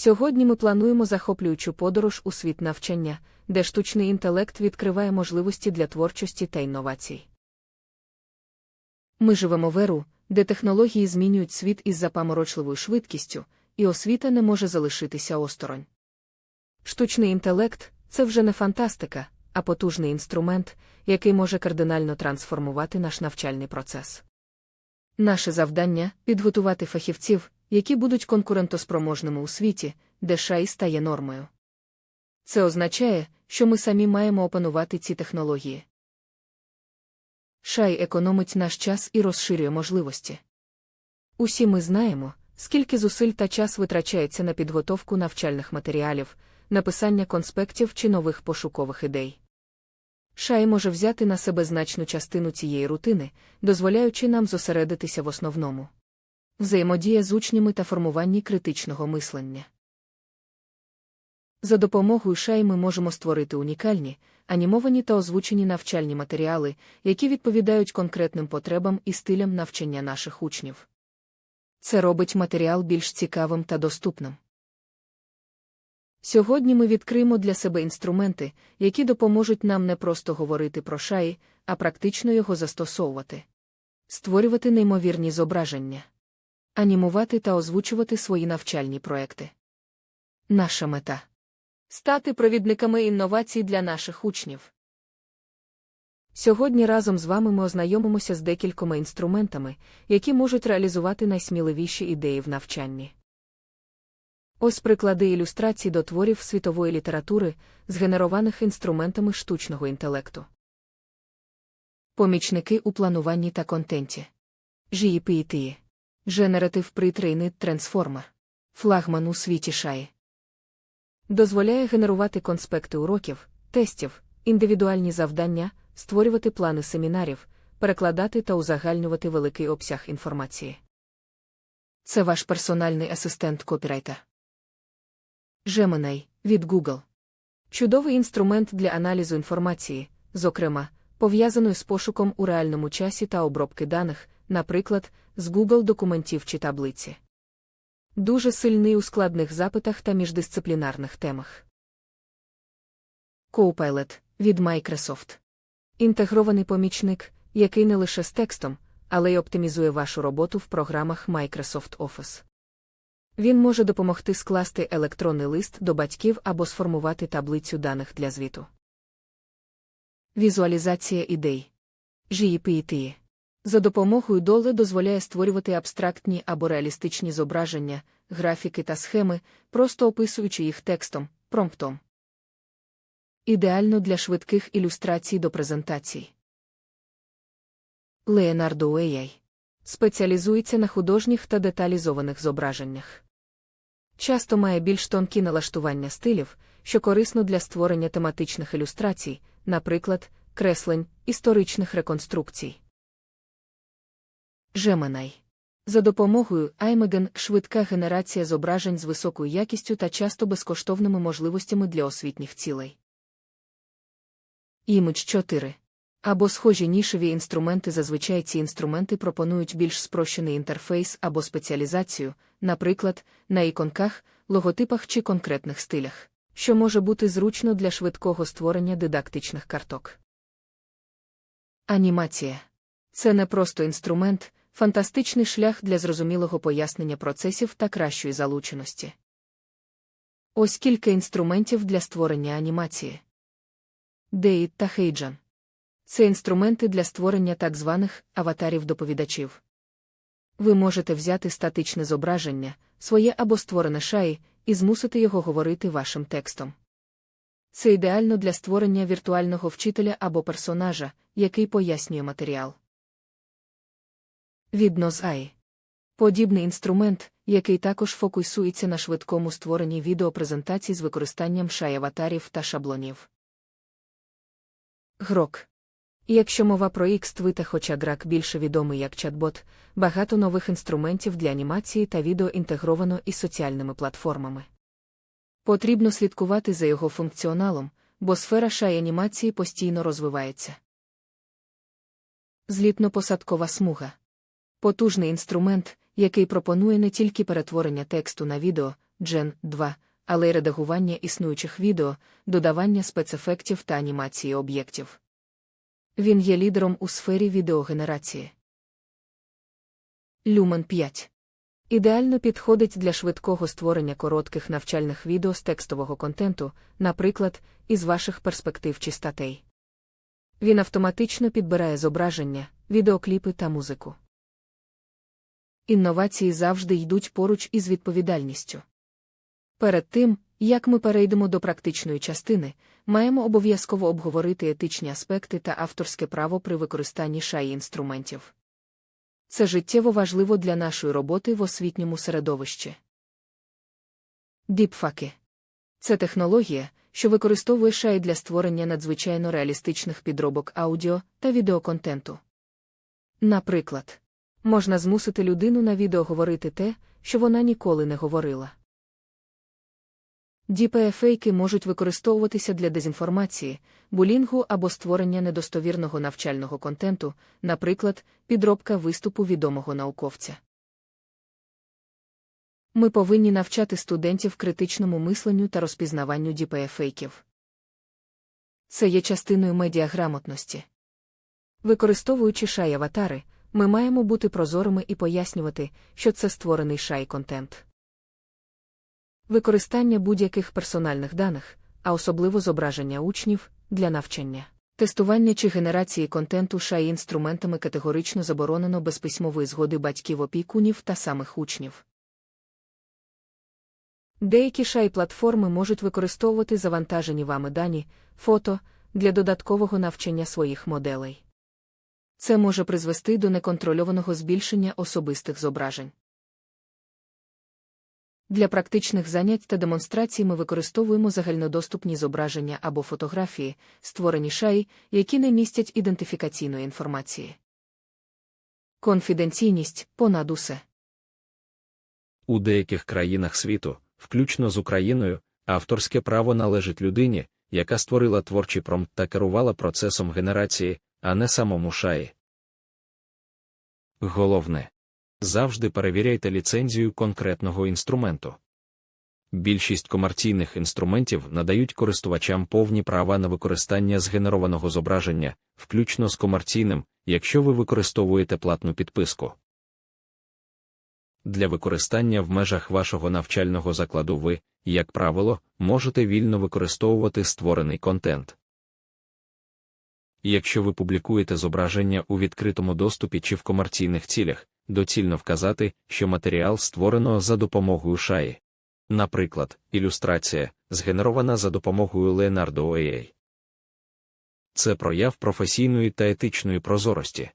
Сьогодні ми плануємо захоплюючу подорож у світ навчання, де штучний інтелект відкриває можливості для творчості та інновацій. Ми живемо в еру, де технології змінюють світ із запаморочливою швидкістю, і освіта не може залишитися осторонь. Штучний інтелект це вже не фантастика, а потужний інструмент, який може кардинально трансформувати наш навчальний процес. Наше завдання підготувати фахівців, які будуть конкурентоспроможними у світі, де шай стає нормою. Це означає, що ми самі маємо опанувати ці технології. Шай економить наш час і розширює можливості. Усі ми знаємо, скільки зусиль та час витрачається на підготовку навчальних матеріалів, написання конспектів чи нових пошукових ідей. Шай може взяти на себе значну частину цієї рутини, дозволяючи нам зосередитися в основному. Взаємодія з учнями та формуванні критичного мислення. За допомогою шай ми можемо створити унікальні, анімовані та озвучені навчальні матеріали, які відповідають конкретним потребам і стилям навчання наших учнів. Це робить матеріал більш цікавим та доступним. Сьогодні ми відкриємо для себе інструменти, які допоможуть нам не просто говорити про шаї, а практично його застосовувати, створювати неймовірні зображення, анімувати та озвучувати свої навчальні проекти. Наша мета стати провідниками інновацій для наших учнів. Сьогодні разом з вами ми ознайомимося з декількома інструментами, які можуть реалізувати найсміливіші ідеї в навчанні. Ось приклади ілюстрацій до творів світової літератури, згенерованих інструментами штучного інтелекту. Помічники у плануванні та контенті. GEPT. Generative Pre-Trained Transformer. Флагман у світі шаї. Дозволяє генерувати конспекти уроків, тестів, індивідуальні завдання, створювати плани семінарів, перекладати та узагальнювати великий обсяг інформації. Це ваш персональний асистент копірайта. Gemini від Google. Чудовий інструмент для аналізу інформації, зокрема, пов'язаної з пошуком у реальному часі та обробки даних, наприклад, з Google документів чи таблиці. Дуже сильний у складних запитах та міждисциплінарних темах. Copilot від Microsoft. Інтегрований помічник, який не лише з текстом, але й оптимізує вашу роботу в програмах Microsoft Office. Він може допомогти скласти електронний лист до батьків або сформувати таблицю даних для звіту. Візуалізація ідей. GEPT. За допомогою доле дозволяє створювати абстрактні або реалістичні зображення, графіки та схеми, просто описуючи їх текстом, промптом. Ідеально для швидких ілюстрацій до презентацій. Leonardo AI спеціалізується на художніх та деталізованих зображеннях. Часто має більш тонкі налаштування стилів, що корисно для створення тематичних ілюстрацій, наприклад, креслень, історичних реконструкцій. Gemini. За допомогою iMagen швидка генерація зображень з високою якістю та часто безкоштовними можливостями для освітніх цілей. Image 4. Або схожі нішеві інструменти зазвичай ці інструменти пропонують більш спрощений інтерфейс або спеціалізацію, наприклад, на іконках, логотипах чи конкретних стилях, що може бути зручно для швидкого створення дидактичних карток. Анімація це не просто інструмент, фантастичний шлях для зрозумілого пояснення процесів та кращої залученості. Ось кілька інструментів для створення анімації. Дейт та Хейджан. Це інструменти для створення так званих аватарів доповідачів. Ви можете взяти статичне зображення, своє або створене шаї, і змусити його говорити вашим текстом. Це ідеально для створення віртуального вчителя або персонажа, який пояснює матеріал. Відноз AI. Подібний інструмент, який також фокусується на швидкому створенні відеопрезентацій з використанням шай аватарів та шаблонів. Грок. Якщо мова про X-Twita, хоча грак більше відомий як чат-бот, багато нових інструментів для анімації та відео інтегровано із соціальними платформами. Потрібно слідкувати за його функціоналом, бо сфера шай анімації постійно розвивається. Злітно-посадкова смуга. Потужний інструмент, який пропонує не тільки перетворення тексту на відео, Gen 2, але й редагування існуючих відео, додавання спецефектів та анімації об'єктів. Він є лідером у сфері відеогенерації. Lumen 5 Ідеально підходить для швидкого створення коротких навчальних відео з текстового контенту, наприклад, із ваших перспектив чи статей. Він автоматично підбирає зображення, відеокліпи та музику. Інновації завжди йдуть поруч із відповідальністю. Перед тим, як ми перейдемо до практичної частини, маємо обов'язково обговорити етичні аспекти та авторське право при використанні шаї інструментів. Це життєво важливо для нашої роботи в освітньому середовищі. Діпфаки це технологія, що використовує шаї для створення надзвичайно реалістичних підробок аудіо та відеоконтенту. Наприклад, можна змусити людину на відео говорити те, що вона ніколи не говорила. DPFake можуть використовуватися для дезінформації, булінгу або створення недостовірного навчального контенту, наприклад, підробка виступу відомого науковця. Ми повинні навчати студентів критичному мисленню та розпізнаванню DPFakeів. Це є частиною медіаграмотності. Використовуючи шай аватари, ми маємо бути прозорими і пояснювати, що це створений шай контент. Використання будь-яких персональних даних, а особливо зображення учнів, для навчання. Тестування чи генерації контенту шай інструментами категорично заборонено без письмової згоди батьків опікунів та самих учнів. Деякі шай платформи можуть використовувати завантажені вами дані, фото для додаткового навчання своїх моделей. Це може призвести до неконтрольованого збільшення особистих зображень. Для практичних занять та демонстрацій ми використовуємо загальнодоступні зображення або фотографії, створені шаї, які не містять ідентифікаційної інформації. Конфіденційність понад усе. У деяких країнах світу, включно з Україною, авторське право належить людині, яка створила творчий промпт та керувала процесом генерації, а не самому шаї. Головне завжди перевіряйте ліцензію конкретного інструменту. Більшість комерційних інструментів надають користувачам повні права на використання згенерованого зображення, включно з комерційним, якщо ви використовуєте платну підписку. Для використання в межах вашого навчального закладу ви, як правило, можете вільно використовувати створений контент. Якщо ви публікуєте зображення у відкритому доступі чи в комерційних цілях, доцільно вказати, що матеріал створено за допомогою шаї. Наприклад, ілюстрація, згенерована за допомогою Leonardo OAA. Це прояв професійної та етичної прозорості.